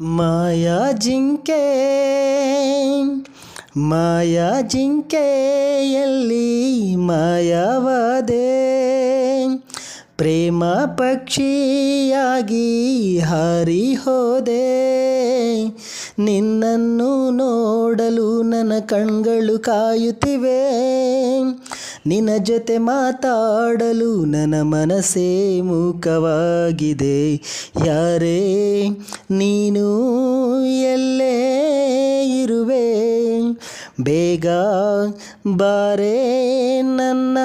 ಮಾಯಾ ಜಿಂಕೆ ಮಾಯಾ ಜಿಂಕೆಯಲ್ಲಿ ಮಾಯವಾದೆ. ಪ್ರೇಮ ಪಕ್ಷಿಯಾಗಿ ಹಾರಿ ಹೋದೆ. ನಿನ್ನನ್ನು ನೋಡಲು ನನ್ನ ಕಣ್ಗಳು ಕಾಯುತ್ತಿವೆ. ನಿನ್ನ ಜೊತೆ ಮಾತಾಡಲು ನನ್ನ ಮನಸ್ಸೇ ಮೂಕವಾಗಿದೆ. ಯಾರೇ, ನೀನು ಎಲ್ಲೇ ಇರುವೆ. ಬೇಗ ಬಾರೇ ನನ್ನ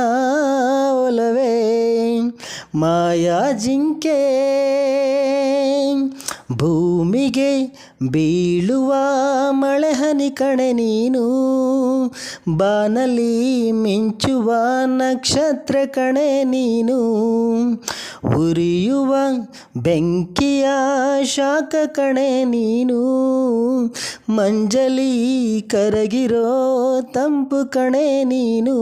ಒಲವೇ. ಮಾಯಾ ಜಿಂಕೆ ಭೂಮಿಗೆ ಬೀಳುವ ಮಳೆ ಹನಿ ಕಣೆ ನೀನು. ಬಾನಲ್ಲಿ ಮಿಂಚುವ ನಕ್ಷತ್ರ ಕಣೆ ನೀನು. ಉರಿಯುವ ಬೆಂಕಿಯ ಶಾಖ ಕಣೆ ನೀನು. ಮಂಜಲಿ ಕರಗಿರೋ ತಂಪು ಕಣೆ ನೀನು.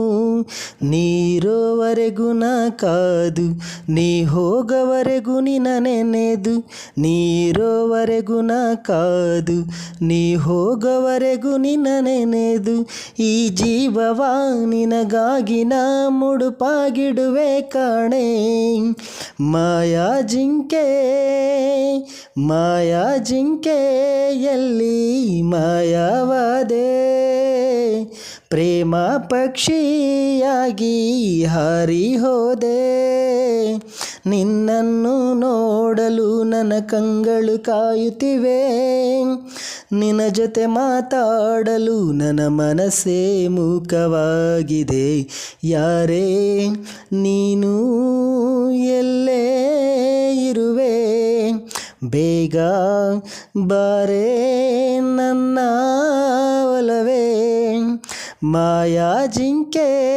ನೀರೋವರೆಗೂ ನಾ ಕಾದು, ನೀ ಹೋಗವರೆಗೂ ನಿನ ನೆನೆದು. ನೀರೋವರೆಗೂ ನಾ ಕಾದು, ನೀ ಹೋಗವರೆಗೂ ನಿನ ನೆನೆದು. ಈ ಜೀವವ ನಿನಗಾಗಿ ನಾ ಮುಡುಪಾಗಿಡುವೆ ಕಾಣೆ. ಮಾಯಾ ಜಿಂಕೆ ಮಾಯಾ ಜಿಂಕೆ, ಎಲ್ಲಿ ಮಾಯವಾದೆ. ಪ್ರೇಮ ಪಕ್ಷಿಯಾಗಿ ಹಾರಿ ಹೋದೆ. ನಿನ್ನನ್ನು ನೋಡಲು ನನ್ನ ಕಂಗಳು ಕಾಯುತ್ತಿವೆ. ನಿನ್ನ ಜೊತೆ ಮಾತಾಡಲು ನನ್ನ ಮನಸ್ಸೇ ಮೂಕವಾಗಿದೆ. ಯಾರೇ, ನೀನು ಎಲ್ಲೇ ಇರುವೆ. ಬೇಗ ಬಾರೇ ನನ್ನ ಒಲವೇ. ಮಾಯಾ ಜಿಂಕೆ